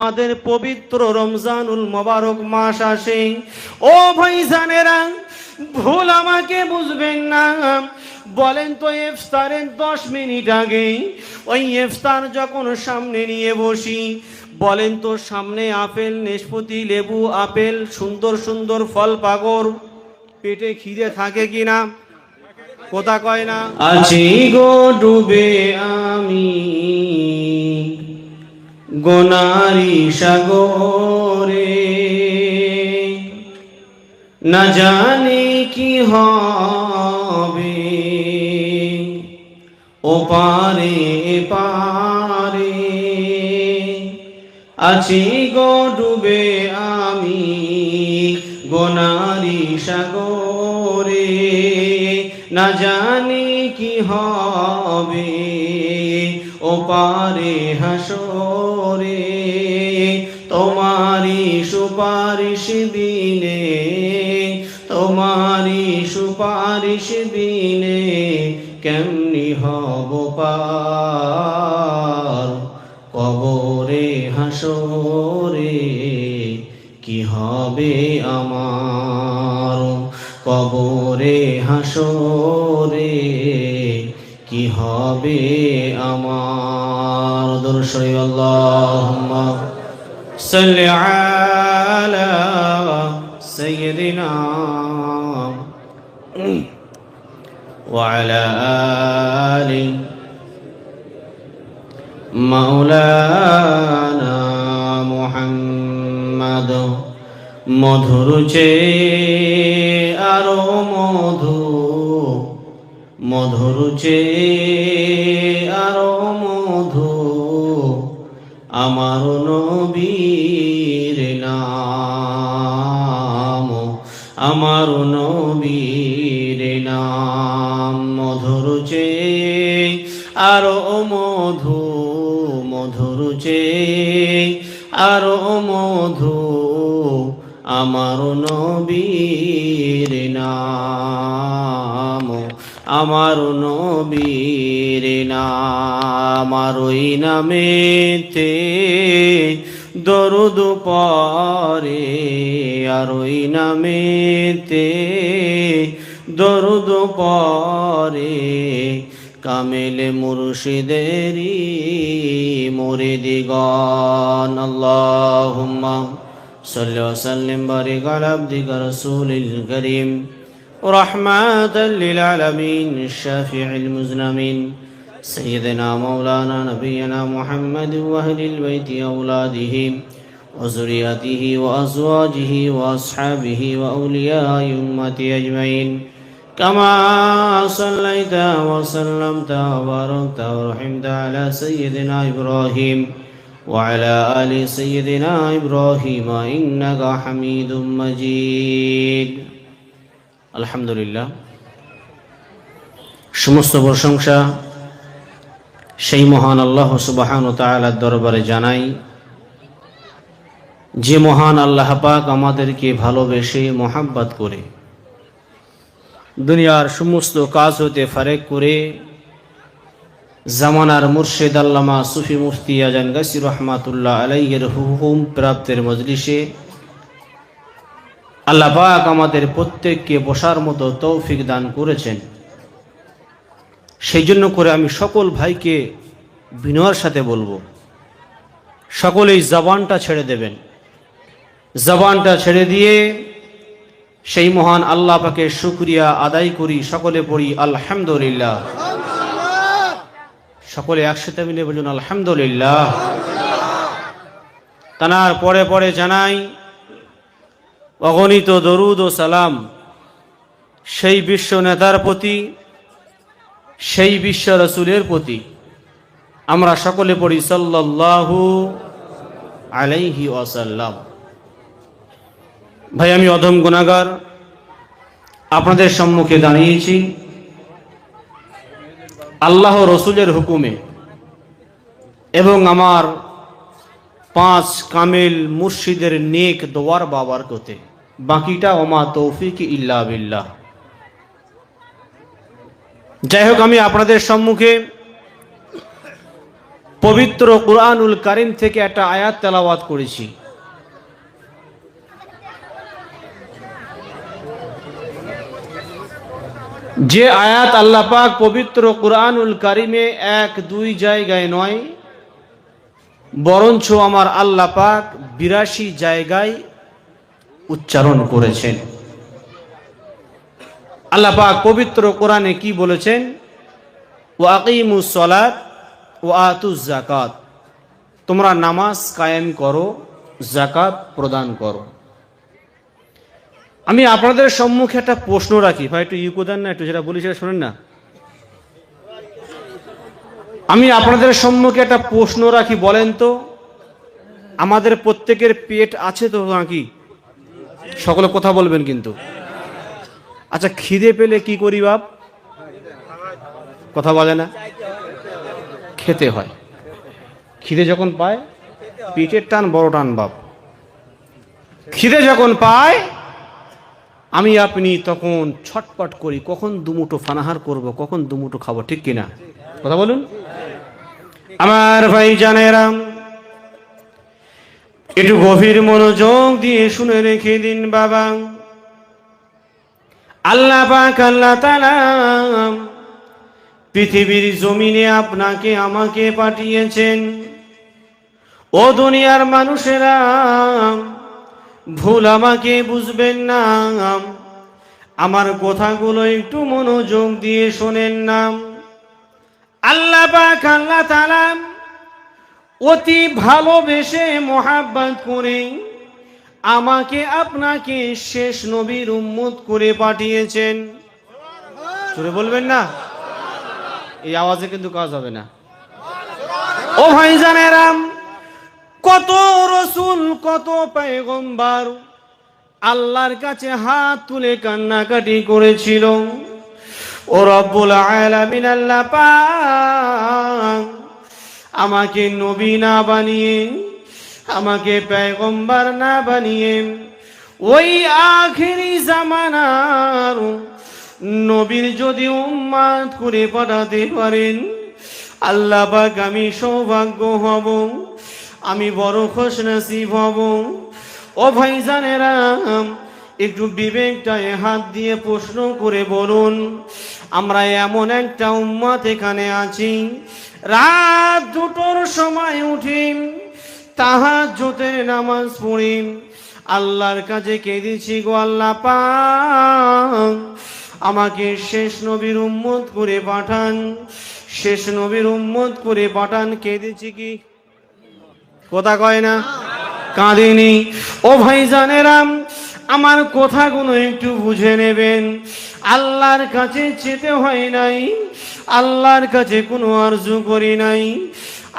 আমাদের পবিত্র রমজানুল মোবারক মাস আসে। ও ভাইজানেরা, ভুল আমাকে বুঝবেন না। বলেন তো ইফতারের দশ মিনিট আগে, ওই ইফতার যখন সামনে নিয়ে বসি, বলেন তো সামনে আপেল নেশপতি লেবু, আপেল, সুন্দর সুন্দর ফল পাগর পেটে খিদে থাকে কিনা কথা কয় না? আছি গো ডুবে আমি। গোনারি সাগরে। না জানি কি হবে, ও পারে পারে। আছি গো ডুবে আমি গোনারি সাগরে। না জানি কি হবে ও পারে হাসরে। তোমারি সুপারিশ দিনে তোমারি সুপারিশ দিনে কেমনি হব পার? কবরে হাসরে কি হবে আমার? কবরে হাসরে কি হবে আমার দর্শয় আল্লাহুম্মা সাল্লি আলা সাইয়্যিদিনা وعلى آل مولانا محمد মধুর চে আরও মধু, মধুর চে আরও মধু, আমার নবীর নাম, আমার নবীর নাম। মধুর চে আরও মধু, মধুর চে আরও মধু আমার নবীর নাম, আমার নবীর নাম ওই নামেতে দরুদ পরে আর ওই নামেতে দরুদ পরে কামেলে মুর্শিদেরি মুরিদিগণ, আল্লাহুম্মা صلى وسلم بارك على عبدك رسول الكريم. رحمة للعالمين الشافع المزنمين. سيدنا مولانا نبينا محمد وأهل البيت أولاده وزرياته وأزواجه وأصحابه وأولياء أمته أجمعين. كما صليت وسلمت وباركت ورحمت على سيدنا إبراهيم. وعلى آل سيدنا إبراهيم إنك حميد مجيد الحمد لله সমস্ত প্রশংসা সেই মহান আল্লাহ সুবাহান ও তাআলার দরবারে জানাই যে মহান আল্লাহ পাক আমাদেরকে ভালোবেসে মোহাব্বত করে দুনিয়ার সমস্ত কাজ হতে ফারেক করে জামানার মুর্শেদ আল্লামা সুফি মুফতি আজান গাছি রহমাতুল্লাহ আলাইয়ের হুকুম প্রাপ্তের মজলিসে আল্লাহ পাক আমাদের প্রত্যেককে বসার মতো তৌফিক দান করেছেন। সেই জন্য করে আমি সকল ভাইকে বিনয়ের সাথে বলব, সকলেই জবানটা ছেড়ে দেবেন। জবানটা ছেড়ে দিয়ে সেই মহান আল্লাহ পাকে শুক্রিয়া আদায় করি, সকলে পড়ি আলহামদুলিল্লাহ। সকলে একসাথে মিলে বলুন, আলহামদুলিল্লাহ। তানার পরে পরে জানাই, অগণিত দরুদ ও সালাম। সেই বিশ্ব নেতার প্রতি, সেই বিশ্ব রসুলের প্রতি। আমরা সকলে পড়ি, সাল্লাল্লাহু আলাইহি ওয়াসাল্লাম। ভাই, আমি অধম গুণাগার আপনাদের সম্মুখে দাঁড়িয়েছি। আল্লাহ রসুলের হুকুমে এবং আমার পাঁচ কামেল মুর্শিদের নেক দোয়ার বাবার কোতে বাকিটা ওমা তৌফিক ইল্লা বিল্লাহ। যাই হোক, আমি আপনাদের সম্মুখে পবিত্র কুরআনুল কারিম থেকে একটা আয়াত তেলাওয়াত করেছি। যে আয়াত আল্লাহ পাক পবিত্র কুরআনুল কারিমে এক, দুই জায়গায় নয়, বরঞ্চ আমার আল্লাহ পাক বিরাশি জায়গায় উচ্চারণ করেছেন। আল্লাহ পাক পবিত্র কোরআনে কি বলেছেন? ও আকিমুস সলাত ও আতুস জাকাত তোমরা নামাজ কায়েম করো জাকাত প্রদান করো। আমি আপনাদের সম্মুখে একটা প্রশ্ন রাখি। ভাই, একটু ইউকো দেন না, একটু যেটা বলি সেটা শোনেন না। আমি আপনাদের সম্মুখে একটা প্রশ্ন রাখি, বলেন তো। আমাদের প্রত্যেকের পেট আছে তো নাকি? সকলে কথা বলবেন কিন্তু। আচ্ছা খিদে পেলে কি করি বাপ? কথা বলে না। খেতে হয়। খিদে যখন পায়, পেটের টান বড় টান বাপ। খিদে যখন পায় আমি আপনি তখন ছটপট করি, কখন দুমুটো ফানাহার করব, কখন দুমুটো খাব, ঠিক কিনা? কথা বলুন। আমার ভাই জানেরাম একটু গভীর মনোযোগ দিয়ে শুনে রেখে দিন বাবা। আল্লাহ পাক, আল্লাহ তাআলা পৃথিবীর জমিনে আপনাকে আমাকে পাঠিয়েছেন। ও দুনিয়ার মানুষেরা ভুল আমাকে বুঝবেন না। আমার কথাগুলো একটু মনোযোগ দিয়ে শোনেন না। আল্লাহ আল্লাহ তাআলা অতি ভালোবেসে মোহাব্বত করে আমাকে আপনাকে শেষ নবীর উম্মত করে পাঠিয়েছেন। চলে বলবেন না? এই আওয়াজে কিন্তু কাজ হবে না। ও ভাই জানেরাম কত রসুল, কত পেগম্বার আল্লাহর কাছে হাত তুলে কান্নাকাটি করেছিল। ও রব্বুল আলামিন, আল্লাহ পাক আমাকে নবী না বানিয়ে, আমাকে পেগম্বার না বানিয়ে, ওই আখেরি জামানার নবীর যদি উম্মাদ করে পাঠাতে পারেন, আল্লাহ পাক আমি সৌভাগ্য হব। আমি বড় খোশ নসিব হব। ও ভাইজানেরা, একটু বিবেকটায় হাত দিয়ে প্রশ্ন করে বলুন, আমরা এমন একটা উম্মাত এখানে আছি। রাত দুটোর সময় উঠি তাহা জোতের নামাজ পড়ি। আল্লাহর কাছে কেঁদেছি গো আল্লাহ আমাকে শেষ নবীর উম্মত করে পাঠান। শেষ নবীর উম্মত করে পাঠান, কেঁদেছি কি? কথা কয় না? কাঁদিনি। ও ভাই জানেরাম আমার কথাগুলো একটু বুঝে নেবেন। আল্লাহর কাছে যেতে হয় নাই, আল্লাহর কাছে কোনো আরজু করি নাই।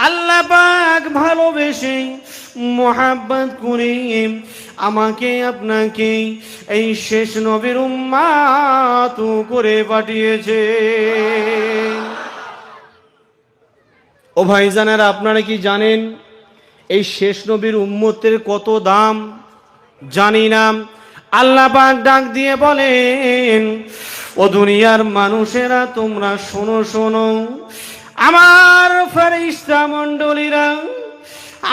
আল্লাহ পাক ভালোবেসে মোহাব্বত করে আমাকে আপনাকে এই শেষ নবীর উম্মাত করে পাঠিয়েছে। ও ভাইজানেরা, আপনারা কি জানেন এই শেষ নবীর উম্মতের কত দাম? জানি না। আল্লাহ পাক ডাক দিয়ে বলেন, ও দুনিয়ার মানুষেরা, তোমরা শোনো শোনো। আমার ফেরিস্তা মণ্ডলীরা,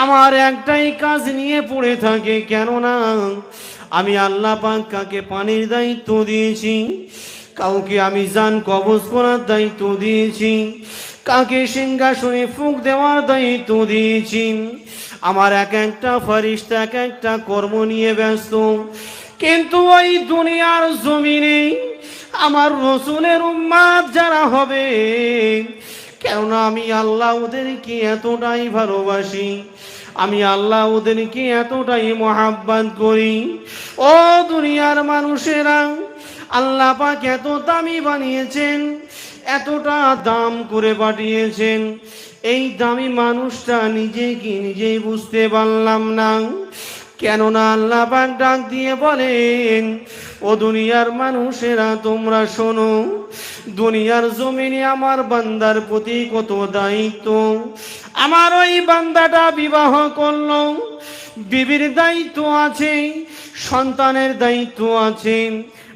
আমার একটাই কাজ নিয়ে পড়ে থাকে। কেননা, আমি আল্লাহ পাক কাকে পানির দায়িত্ব দিয়েছি, কাউকে আমি জান কবজ করার দায়িত্ব দিয়েছি কাকে সিংহাসনে ফুক দেওয়ার দায়িত্ব দিয়েছি আমার এক একটা ফারিস্তা, এক একটা কর্ম নিয়ে ব্যস্ত। কিন্তু ওই দুনিয়ার জমিনে আমার রসুলের উম্মাদ যারা হবে, কেননা আমি আল্লাহ ওদেরকে এতটাই ভালোবাসি, আমি আল্লাহ ওদেরকে এতটাই মহাব্বাত করি। ও দুনিয়ার মানুষেরা, আল্লাহ পাক এত দামি বানিয়েছেন, এতটা দাম করে পাঠিয়েছেন এই দামি মানুষটা নিজে কি নিজেই বুঝতে পারলাম না। কেননা আল্লাহ পাক ডাক দিয়ে বলেন, ও দুনিয়ার মানুষেরা, তোমরা শোনো, দুনিয়ার জমিনে আমার বান্দার প্রতি কত দায়িত্ব। আমার ওই বান্দাটা বিবাহ করল, বিবির দায়িত্ব আছে, সন্তানের দায়িত্ব আছে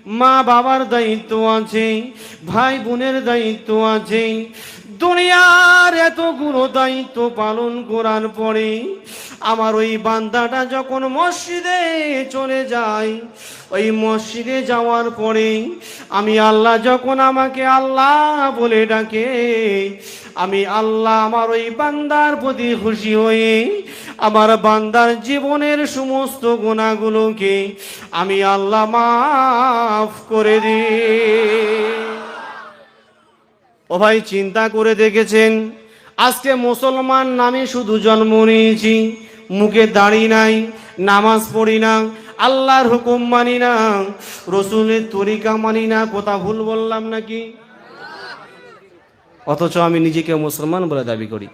মা বাবার দায়িত্ব আছে ভাই বোনের দায়িত্ব আছে দুনিয়ার এতগুলো দায়িত্ব পালন করার পরে আমার ওই বান্দাটা যখন মসজিদে চলে যায়, ওই মসজিদে যাওয়ার পরে আমি আল্লাহ যখন আমাকে আল্লাহ বলে ডাকে, আমি আল্লাহ আমার ওই বান্দার প্রতি খুশি হয়ে আমার বান্দার জীবনের সমস্ত গুণাগুলোকে আমি আল্লাহ মাফ করে দিই। ও ভাই চিন্তা করে দেখেছেন? আজকে মুসলমান নামে শুধু জন্ম নিয়েছি, মুখে দাড়ি নাই, নামাজ পড়ি না, আল্লাহর হুকুম মানি না, রসুলের তরিকা মানি না, কথা ভুল বললাম নাকি? অথচ আমি নিজেকে মুসলমান বলে দাবি করি।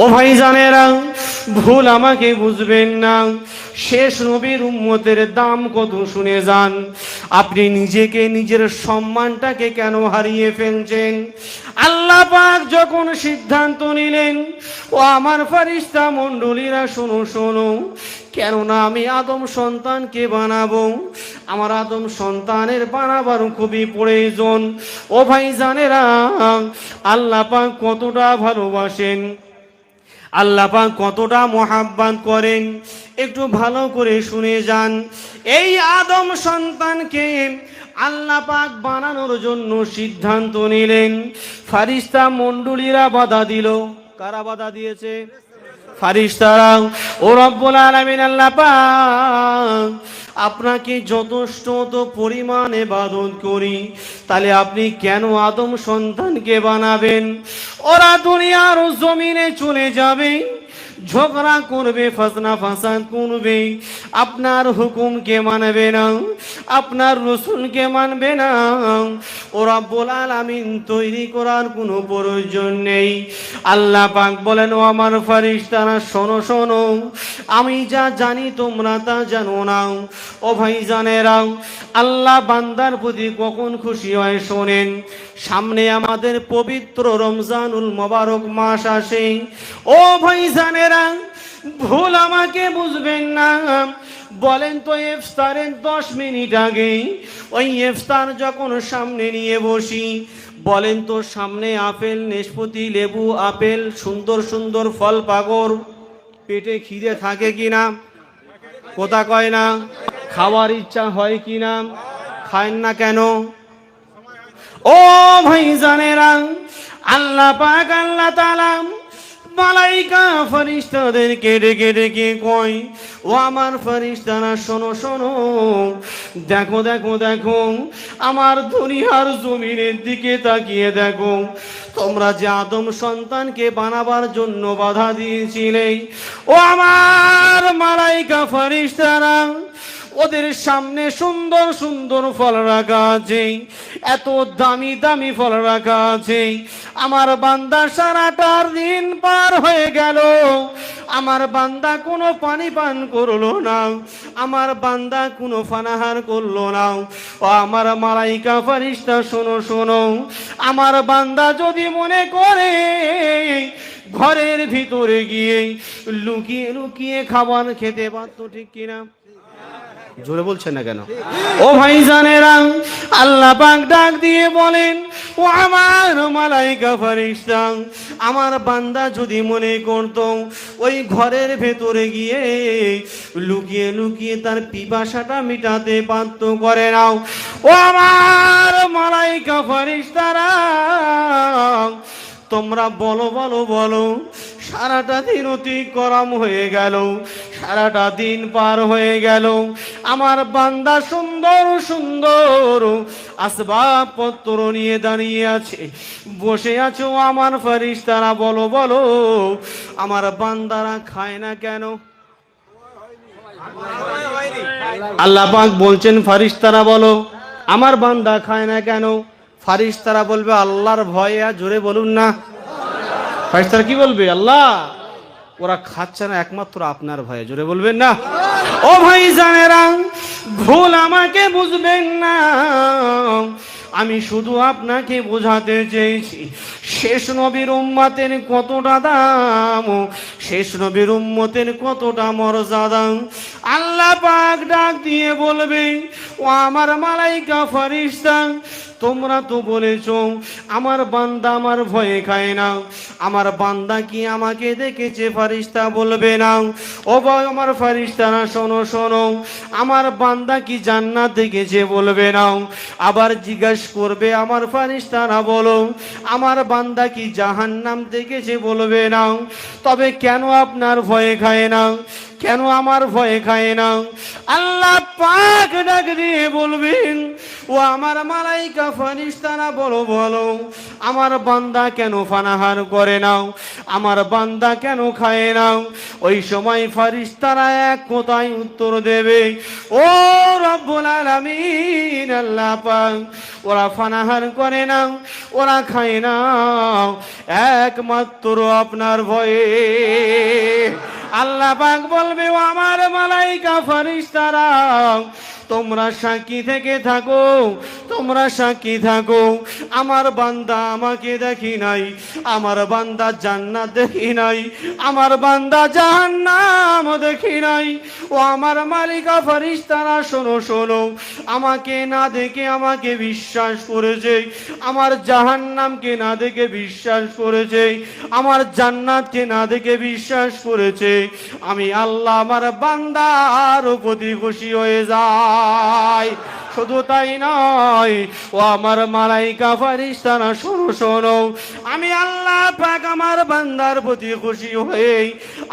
ও ভাই জানেরা ভুল আমাকে বুঝবেন না। শেষ নবীর উম্মতের দাম কত শুনে যান। আপনি নিজেকে নিজের সম্মানটাকে কেন হারিয়ে ফেলছেন? আল্লাহ পাক যখন সিদ্ধান্ত নিলেন, ও আমার ফারিস্তা মণ্ডলীরা, শোনো শোনো, কেননা আমি আদম সন্তানকে বানাবো। আমার আদম সন্তানের বানাবার খুবই প্রয়োজন। ও ভাই জানেরা, আল্লাহ পাক কতটা ভালোবাসেন। আল্লাহ পাক কতটা মহাব্বাত করেন। একটু ভালো করে শুনে যান। এই আদম সন্তানকে আল্লাহ পাক বানানোর জন্য সিদ্ধান্ত নিলেন। ফারিস্তা মণ্ডলীরা বাধা দিল। কারা বাধা দিয়েছে? ফারিস্তারা ও রব্বুল আলামিন আল্লাহ পাক আপনাকে যথেষ্ট পরিমাণে এবাদত করি। তাহলে আপনি কেন আদম সন্তানকে বানাবেন? ওরা দুনিয়ার জমিনে চলে যাবে। ঝগড়া করবে, ফাসনা ফাসাদ করবে। আপনার হুকুমকে মানবে না, আপনার রসুলকে মানবে না। ওরা বোলাল আমিন তৈরি করার কোনো প্রয়োজন নেই। আল্লাহ পাক বলেন, ও আমার ফারিস্তারা শোনো শোনো, আমি যা জানি তোমরা তা জানো না। ও ভাই জানেরাও আল্লাহ বান্দার প্রতি কখন খুশি হয় শোনেন। সামনে আমাদের পবিত্র রমজানুল মোবারক মাস আসে। ও ভাই জানেরা, ভুল আমাকে বুঝবেন না। বলেন তো ইফতারের দশ মিনিট আগে, ওই ইফতার যখন সামনে নিয়ে বসি, বলেন তো সামনে আপেল নেশপতি লেবু, আপেল, সুন্দর সুন্দর ফল পাগর পেটে খিদে থাকে কি না? কথা কয় না? খাওয়ার ইচ্ছা হয় কি না? খায় না কেন? ও ভাই জানেরা আল্লাহ পাক, আল্লাহ তাআলা মালাইকা ফরিস্তাদেরকে ডেকে ডেকে কয়, ও আমার ফরিস্তারা, শোনো শোনো, দেখো দেখো দেখো, আমার দুনিয়ার জমিনের দিকে তাকিয়ে দেখো, তোমরা যে আদম সন্তানকে বানাবার জন্য বাধা দিয়েছিলে, ও আমার মালাইকা ফরিস্তারা ওদের সামনে সুন্দর সুন্দর ফল রাখা আছে, এত দামি দামি ফল রাখা আছে। আমার বান্দা সারাটার দিন পার হয়ে গেল, আমার বান্দা কোনো পানি পান করল না, আমার বান্দা কোনো ফানাহার করল না। ও আমার মালাইকা ফারিস্তা শোনো শোনো, আমার বান্দা যদি মনে করে ঘরের ভিতরে গিয়ে লুকিয়ে লুকিয়ে খাবার খেতে পারতো ঠিক কিনা? জোরে বলছেন না কেন? ও ভাই জানেরা আল্লাহ পাক ডাক দিয়ে বলেন, ও আমার মালাইকা ফারিস্তা আমার বান্দা যদি মনে করত ওই ঘরের ভেতরে গিয়ে লুকিয়ে লুকিয়ে তার পিপাসাটা মিটাতে পারত করে নাও। ও আমার মালাইকা ফারিস্তারা তোমরা বলো বলো বলো, সারাটা দিন অতিক্রম হয়ে গেল, সারাটা দিন পার হয়ে গেল। আমার বান্দা সুন্দর সুন্দর। আসবাবপত্র নিয়ে দাঁড়িয়ে আছে। বসে আছো আমার ফারিস তারা বলো বলো। আমার বান্দারা খায় না কেন? আল্লাহ পাক বলছেন ফারিস্তারা বলো। আমার বান্দা খায় না কেন? ফারিস্তারা বলবে, আল্লাহর ভয়ে আর জোরে বলুন না। ফারিস্তারা কি বলবে? আল্লাহ, ওরা খাচ্ছে না একমাত্র আপনার ভয়ে। জোরে বলবেন না। ও ভাই জানেরা ভুল আমাকে বুঝবেন না। আমি শুধু আপনাকে বোঝাতে চেয়েছি, শেষ নবীর উম্মাতের কতটা দাম, শেষ নবীর উম্মতের কতটা মর্যাদা। আল্লাহ পাক ডাক দিয়ে বলবে, ও আমার মালাইকা ফরিস্তা তোমরা তো বলেছ, আমার বান্দা আমার ভয়ে খায় না। আমার বান্দা কি আমাকে দেখেছে, ফারিস্তা বলবে না। ও ভাই আমার ফারিস্তারা, শোনো শোনো, আমার বান্দা কি জান্নাত দেখেছে বলবে না। আবার জিজ্ঞাস করবে, আমার ফারিস্তারা, বলো, আমার বান্দা কি জাহান্নাম দেখেছে বলবে না। তবে কেন আপনার ভয়ে খায় না? কেন আমার ভয়ে খায় না? আল্লাহ পাক ডাক দিয়ে বলবেন, ও আমার মালাইকা ফারিস্তারা বলো বলো আমার বান্দা কেন ফানাহার করে নাও আমার বান্দা কেন খায় নাও ওই সময় ফারিস্তারা এক কোথায় উত্তর দেবে, ও রব্বুল আলামিন, আল্লাহ পাক, ওরা ফানাহার করে নাও ওরা খায় না। একমাত্র আপনার ভয়ে আল্লাহ পাক বলবে আমার মালাইকা ফারিস্তারা তোমরা সাক্ষী থেকে থাকো, তোমরা সাক্ষী থাকো। আমার বান্দা আমাকে দেখি নাই, আমার বান্দা জান্নাত দেখি নাই, আমার বান্দা জাহান্নাম দেখি নাই। ও আমার মালিকা ফারিস্তারা, শোনো শোনো, আমাকে না দেখে আমাকে বিশ্বাস করেছে, আমার জাহান্নামকে না দেখে বিশ্বাস করেছে, আমার জান্নাতকে না দেখে বিশ্বাস করেছে। আমি আল্লাহ আমার বান্দার প্রতি খুশি হয়ে যাই শুধু তাই নয়, ও আমার মালাইকা ফারিস্তানা শোনো শোনো। আমি আল্লাহ পাক আমার বান্দার প্রতি খুশি হয়ে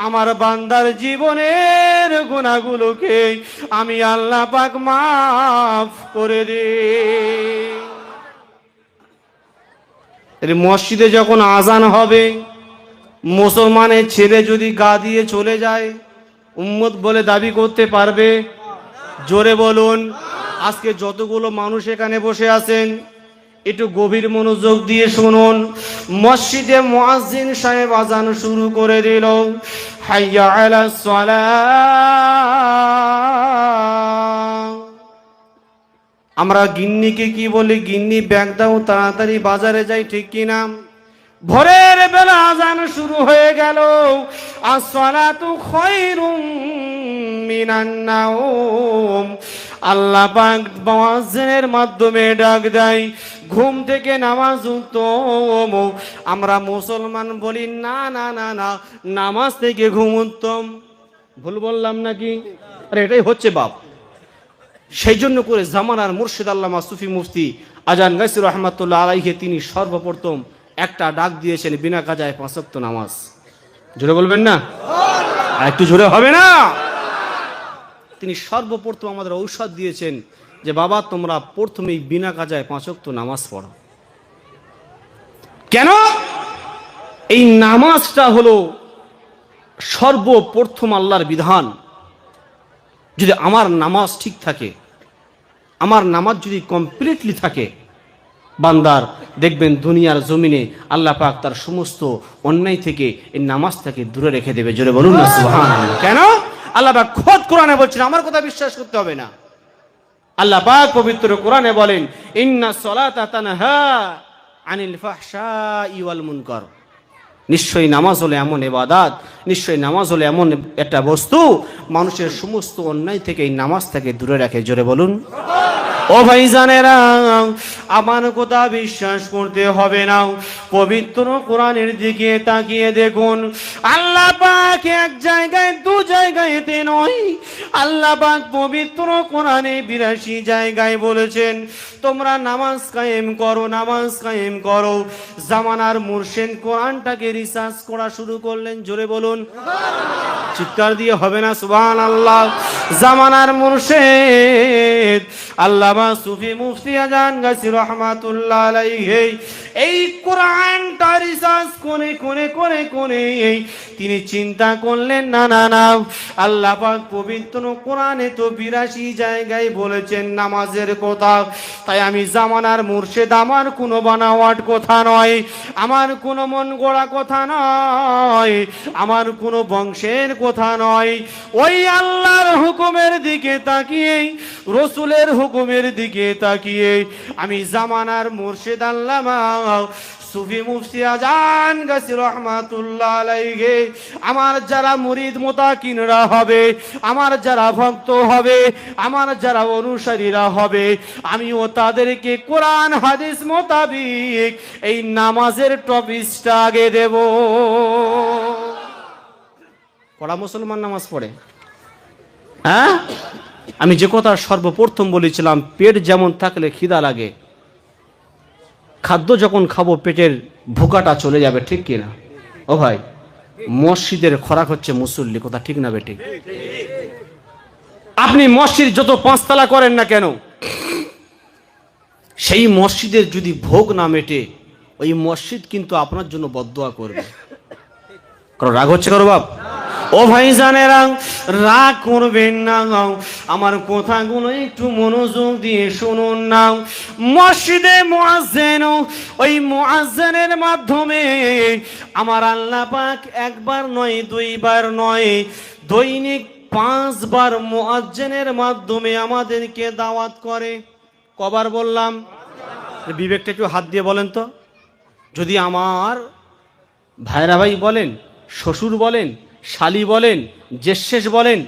আমার বান্দার জীবনের গুণাগুলোকে আমি আল্লাহ পাক মাফ করে দিই। মসজিদে যখন আজান হবে, মুসলমানের ছেলে যদি গা দিয়ে চলে যায়, উম্মত বলে দাবি করতে পারবে জোরে বলুন, আজকে যতগুলো মানুষ এখানে বসে আছেন, একটু গভীর মনোযোগ দিয়ে শুনুন। মসজিদে মুয়াজ্জিন সাহেব আজান শুরু করে দিল, হাইয়া আমরা গিন্নিকে কি বলি? গিন্নি, ব্যাগ দাও, তাড়াতাড়ি বাজারে যাই, ঠিক কি না? ভোরের বেলা আজান শুরু হয়ে গেল, আসসালাতু খায়রুম আল্লাহ পাক মাধ্যমে ডাক দেয়, ঘুম থেকে নামাজ উত্তম। আমরা মুসলমান বলি, না না না না, নামাজ থেকে ঘুম উত্তম। ভুল বললাম নাকি? আরে, এটাই হচ্ছে বাপ। সেই জন্য করে জামানার মুর্শিদ আল্লামা সুফি মুফতি আজান গাইসির রহমাতুল্লাহ আলাইহে তিনি সর্বপ্রথম একটা ডাক দিয়েছেন বিনা কাজায় পাঁচক্ত নামাজ। জোরে বলবেন না? একটু জোরে হবে না? তিনি সর্বপ্রথম আমাদের ঔষধ দিয়েছেন যে, বাবা, তোমরা প্রথমেই বিনা কাজায় পাঁচক্ত নামাজ পড়ো। কেন? এই নামাজটা হলো সর্বপ্রথম আল্লাহর বিধান। যদি আমার নামাজ ঠিক থাকে, আমার নামাজ যদি কমপ্লিটলি থাকে, বান্দার, দেখবেন দুনিয়ার জমিনে আল্লাহ পাক তার সমস্ত অন্যায় থেকে, এই নামাজটাকে দূরে রেখে দেবে। জোরে বলুন না। কেন? আল্লাহ খোদ কোরআনে বলছেন, আমার কথা বিশ্বাস করতে হবে না। আল্লাহ পাক পবিত্র কোরআনে বলেন, ইন্না সলাতা আনিল ইওয়াল নিশ্চয়ই নামাজ হলে এমন এবাদাত নিশ্চয়ই নামাজ হলে এমন একটা বস্তু, মানুষের সমস্ত অন্যায় থেকে এই নামাজ থেকে দূরে রাখে। জোরে বলুন। ও ভাই জানেরা আমার কথা বিশ্বাস করতে হবে না। পবিত্র কোরআনের দিকে তাকিয়ে দেখুন। আল্লাহ পাক এক জায়গায়, দু জায়গায়তে নয়। আল্লাহ পাক পবিত্র কোরআনে বিরাশি জায়গায় বলেছেন, তোমরা নামাজ কায়েম করো, নামাজ কায়েম করো। জামানার মুর্শেন কোরআনটাকে রিসার্চ করা শুরু করলেন, জোরে বলুন। চিৎকার দিয়ে হবে না সুবহান আল্লাহ জামানার মুর্শেদ আল্লামা সুফি মুফতি আজান গাছি রহমাতুল্লাহ আলাইহি। এই কোরআনটা রিসার্চ করে করে করে করে তিনি চিন্তা করলেন, না না না। আল্লাহ পাক পবিত্র কোরআনে তো বিরাশি জায়গায় বলেছেন নামাজের কথা। তাই আমি জামানার মুর্শেদ, আমার কোনো বানাওয়াট কথা নয়, আমার কোনো মন গড়া কথা নয়, আমার কোনো বংশের কথা নয়। ওই আল্লাহর হুকুমের দিকে তাকিয়ে রসুলের হুকুমের দিকে তাকিয়ে আমি জামানার মুর্শিদ আল্লামা সুফি মুফতি আজান গাছি রহমাতুল্লাহ আলাইহি। আমার যারা মুরিদ মোতাকিনরা হবে আমার যারা ভক্ত হবে আমার যারা অনুসারীরা হবে আমিও তাদেরকে কোরআন হাদিস মোতাবিক এই নামাজের টপিসটা আগে দেব। পড়া মুসলমান নামাজ পড়ে। হ্যাঁ? আমি যে কথা সর্বপ্রথম বলেছিলাম, পেট যেমন থাকলে খিদা লাগে, খাদ্য যখন খাব, পেটের ভুকাটা চলে যাবে, ঠিক কিনা ও ভাই, মসজিদের খোরাক হচ্ছে মুসল্লি, কথা ঠিক না বেঠিক? আপনি মসজিদ যত পাঁচতলা করেন না কেন, সেই মসজিদের যদি ভোগ না মেটে, ওই মসজিদ কিন্তু আপনার জন্য বদোয়া করবে। কারও রাগ হচ্ছে কারও বাপ? ও ভাই জানেরা রাগ করবেন না আমার কথাগুলো একটু মনোযোগ দিয়ে শুনুন না। মসজিদে মুয়াজ্জেন, ওই মুয়াজ্জেনের মাধ্যমে আমার আল্লাহ পাক একবার নয়, দুইবার নয়, দৈনিক পাঁচবার মুয়াজ্জেনের মাধ্যমে আমাদেরকে দাওয়াত করে। কবার বললাম? বিবেকটা একটু হাত দিয়ে বলেন তো। যদি আমার ভাইরা ভাই বলেন, শ্বশুর বলেন শালি বলেন জেশেষ বলেন,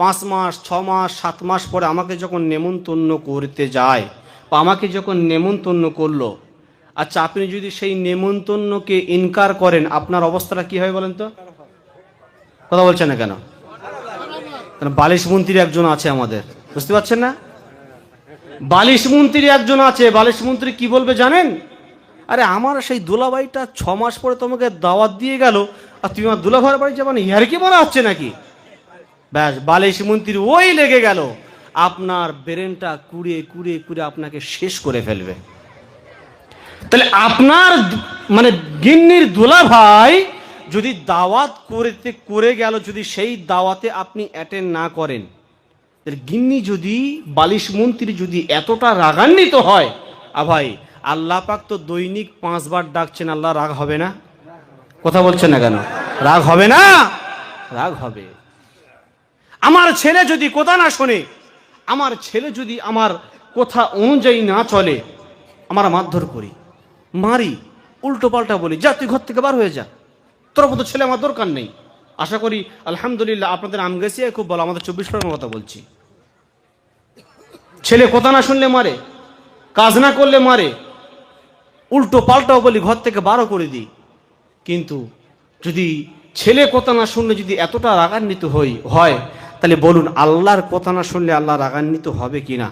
পাঁচ মাস, ছ মাস, সাত মাস পরে আমাকে যখন নেমন্তন্ন করতে যায়, বা আমাকে যখন নেমন্তন্ন করল আচ্ছা আপনি যদি সেই নেমন্তন্নকে ইনকার করেন, আপনার অবস্থাটা কি হয় বলেন তো? কথা বলছেন না কেন? কারণ বালিশ মন্ত্রী একজন আছে আমাদের, বুঝতে পারছেন না? বালিশ মন্ত্রী একজন আছে, বালিশ মন্ত্রী কি বলবে জানেন? আরে আমার সেই দোলাবাইটা ছ মাস পরে তোমাকে দাওয়াত দিয়ে গেল আর তুমি আমার দুলাভাইয়ের বাড়ি যাবেন ইয়ার কি মনে হচ্ছে নাকি? ব্যাস, বালিশ মন্ত্রীর ওই লেগে গেল। আপনার ব্রেনটা কুড়িয়ে কুড়িয়ে কুড়িয়ে আপনাকে শেষ করে ফেলবে। তাহলে আপনার মানে গিন্নির দুলা ভাই যদি দাওয়াত করতে করে গেল, যদি সেই দাওয়াতে আপনি অ্যাটেন্ড না করেন গিন্নি যদি, বালিশ মন্ত্রী যদি এতটা রাগান্বিত হয়, আ ভাই, আল্লাহ পাক তো দৈনিক পাঁচবার ডাকছেন, আল্লাহ রাগ হবে না। কথা বলছেন না কেন? রাগ হবে না? রাগ হবে। আমার ছেলে যদি কথা না শোনে, আমার ছেলে যদি আমার কথা অনুযায়ী না চলে, আমার মারধর করি, মারি, উল্টো পাল্টা বলি, যা, তুই ঘর থেকে বার হয়ে যা। তোর মতো ছেলে আমার দরকার নেই। আশা করি, আলহামদুলিল্লাহ, আপনাদের আমগেসিয়া খুব ভালো, আমাদের চব্বিশ পরগনার কথা বলছি। ছেলে কথা না শুনলে মারে, কাজ না করলে মারে, উল্টো পাল্টাও বলি, ঘর থেকে বারো করে দিই। কিন্তু যদি ছেলে কথা না শুনলে যদি এতটা রাগান্বিত হই, হয়, তাহলে বলুন আল্লাহর কথা না শুনলে আল্লাহ রাগান্বিত হবে কি না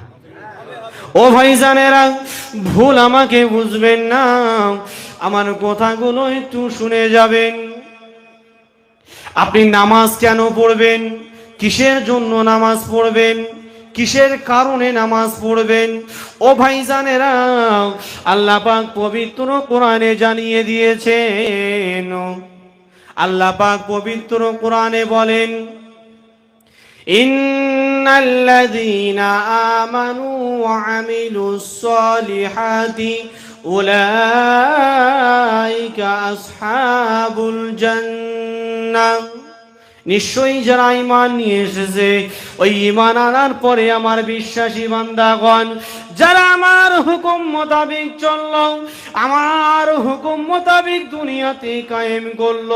ও ভাই জানেরা ভুল আমাকে বুঝবেন না, আমার কথাগুলো একটু শুনে যাবেন। আপনি নামাজ কেন পড়বেন? কিসের জন্য নামাজ পড়বেন? কিসের কারণে নামাজ পড়বেন ও ভাইজানেরা আল্লাহ পাক পবিত্র কোরআনে জানিয়ে দিয়েছেন আল্লাহ পাক পবিত্র কোরআনে বলেন إن الذين آمنوا وعملوا الصالحات أولئك أصحاب الجنة নিশ্চয়ই যারা ইমান নিয়ে এসেছে, ওই ইমান আনার পরে আমার বিশ্বাসী বান্দাগণ, যারা আমার হুকুম মোতাবিক চলল, আমার হুকুম মোতাবিক দুনিয়াতে কায়েম করল।